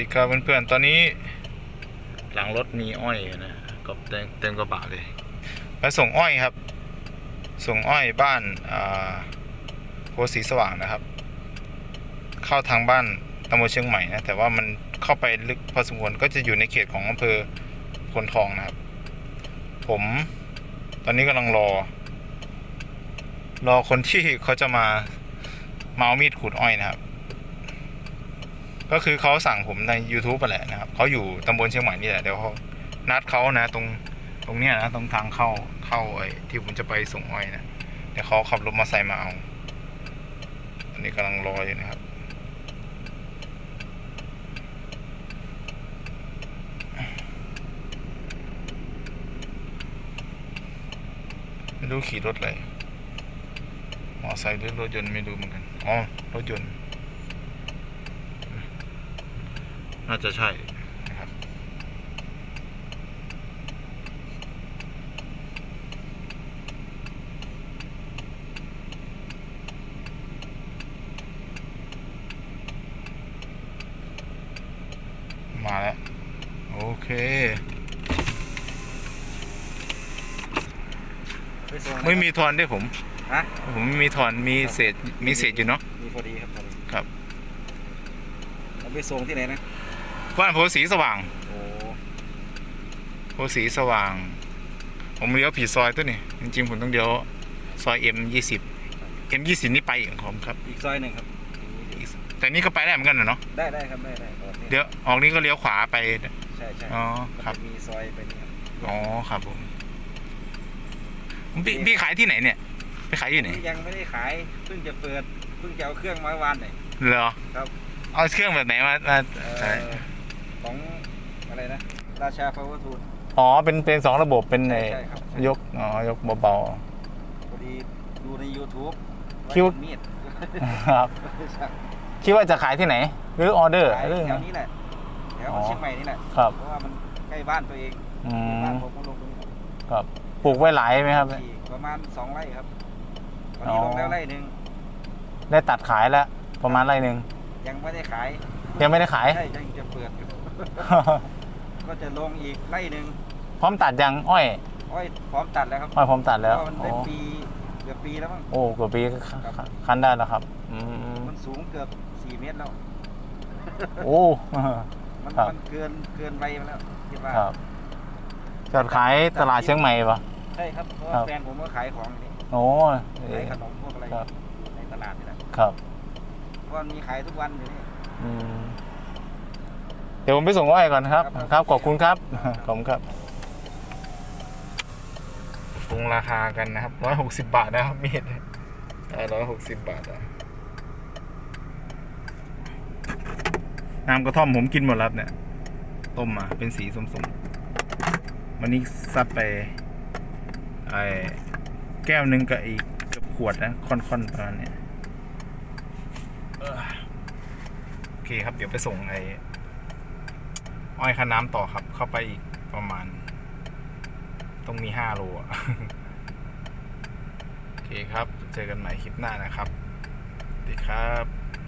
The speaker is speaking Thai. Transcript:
ดีครับเพื่อนๆ ตอนนี้ หลังรถมีอ้อยนะกับเต็มกระบะเลย ไปส่งอ้อยครับ ส่งอ้อยบ้านาโพสีสว่างนะครับ เข้าทางบ้านตำบลเชียงใหม่นะแต่ว่ามันเข้าไปลึกพอสมควรก็จะอยู่ในเขตของอำเภอพลทองนะครับ ผมตอนนี้กำลังรอ รอคนที่เขาจะมามาเอามีดขูดอ้อยนะครับ ก็คือเขาสั่งผมใน YouTube ไปแหละนะครับเขาอยู่ตำบลเชียงใหม่นี่แหละเดี๋ยวเขานัดเขานะ ตรงตรงเนี้ยนะตรงทางเข้าเข้าไอ้ที่ผมจะไปส่งอ้อยนะเดี๋ยวเขาขับรถมาใส่มาเอาอันนี้กำลังรออยู่นะครับไม่รู้ขี่รถอะไรมอไซค์หรือรถยนต์ไม่รู้เหมือนกัน อ๋อ รถยนต์ น่าจะใช่นะครับมาแล้ว โอเคไปส่งนะครับไม่มีทอนด้วยผม ฮะ ผมไม่มีทอนมีเศษมีเศษอยู่เนาะมีพอดีครับพอดีครับ เอาไปส่งที่ไหนนะ บ้านโพธิ์สีสว่างโอ้โพธิ์สีสว่าง ผมเลี้ยวผิดซอยตัวนี่จริงๆผมต้องเลี้ยวซอย M ยี่สิบ M ยี่สิบนี่ไปอีกของผมครับ อีกซอยหนึ่งครับ แต่นี่ก็ไปได้เหมือนกันนะเนาะได้ได้ครับได้ได้ออกนี่เดี๋ยวออกนี้ก็เลี้ยวขวาไปใช่ใช่อ๋อครับมันจะมีซอยไปนี่ครับอ๋อครับผมพี่พี่ขายที่ไหนเนี่ยไปขายที่ไหนยังไม่ได้ขายเพิ่งจะเปิดเพิ่งจะเอาเครื่องมาวานเนี่ยเหรอครับเอาเครื่องแบบไหนมามาเอ่อใช่ ของอะไรนะ ราชา power tool อ๋อ เป็นเป็นสองระบบเป็นไอ้ใช่ครับ ยก อ๋อ ยกเบา พอดีดูใน YouTube คิดว่าามีดๆ ครับ คิดว่าจะขายที่ไหน หรือออเดอร์ขายหรือแถไง วนี้แหละแถวอ๋อ เชียงใหม่นี่แหละ ครับ เพราะว่ามันใกล้บ้านตัวเองอืบ้านม ผมก็ลงตรงนี้ครับ ปลูกไว้หลายไหมครับ ที่ประมาณสองไร่ครับตอนอ๋นี้อลงแล้วไร่หนึ่งได้ตัดขายแล้ว ประมาณไรหนึ่งยังไม่ได้ขายยังไม่ได้ขาย ใช่ยังจะเปิดอยู่ ก็จะลงอีกไร่หนึ่งพร้อมตัดยังอ้อย อ้อยพร้อมตัดแล้วครับอ้อยพร้อมตัดแล้วเพราะมันโอ้ได้ปีเกือบปีแล้วมั้ง โอ้กว่าปีก็คันได้แล้วครับอืมมันสูงเกือบสี่เมตรแล้ว โอ้ มันครับ มันเกินเกินไปมาแล้วคิดว่าครับจอดขายตลาดเชียงใหม่ปะ ใช่ครับเพราะครัว่าบแฟนผมก็ขายของอยู่นี่โอ้ขายขนมพวกอะไรครับอยู่ในตลาดนี่แหละครับเพราะว่ามีขายทุกวันอยู่นี่อืมเดี๋ยวผมไปส่งอ้อยก่อนครับครับ ครับขอบคุณครับ ขอบคุณครับปรุงราคากันนะครับร้อยหกสิบบาทนะครับมีดได้ร้อยหกสิบบาทอะน้ำกระท่อมผมกินหมดแล้วครับเนี่ย ต้มมาเป็นสีส้มๆ วันนี้ซัดไปไอ้แก้วหนึ่งกับอีกเกับขวดนะค่อนๆประมาณเนี้ยเอ้อโอเคครับเดี๋ยวไปส่งไอ้ อ้อยคันน้ำต่อครับ เข้าไปอีกประมาณ ต้องมีห้าโลอะโอเคครับ เจอกันใหม่คลิปหน้านะครับสวัสดีครับ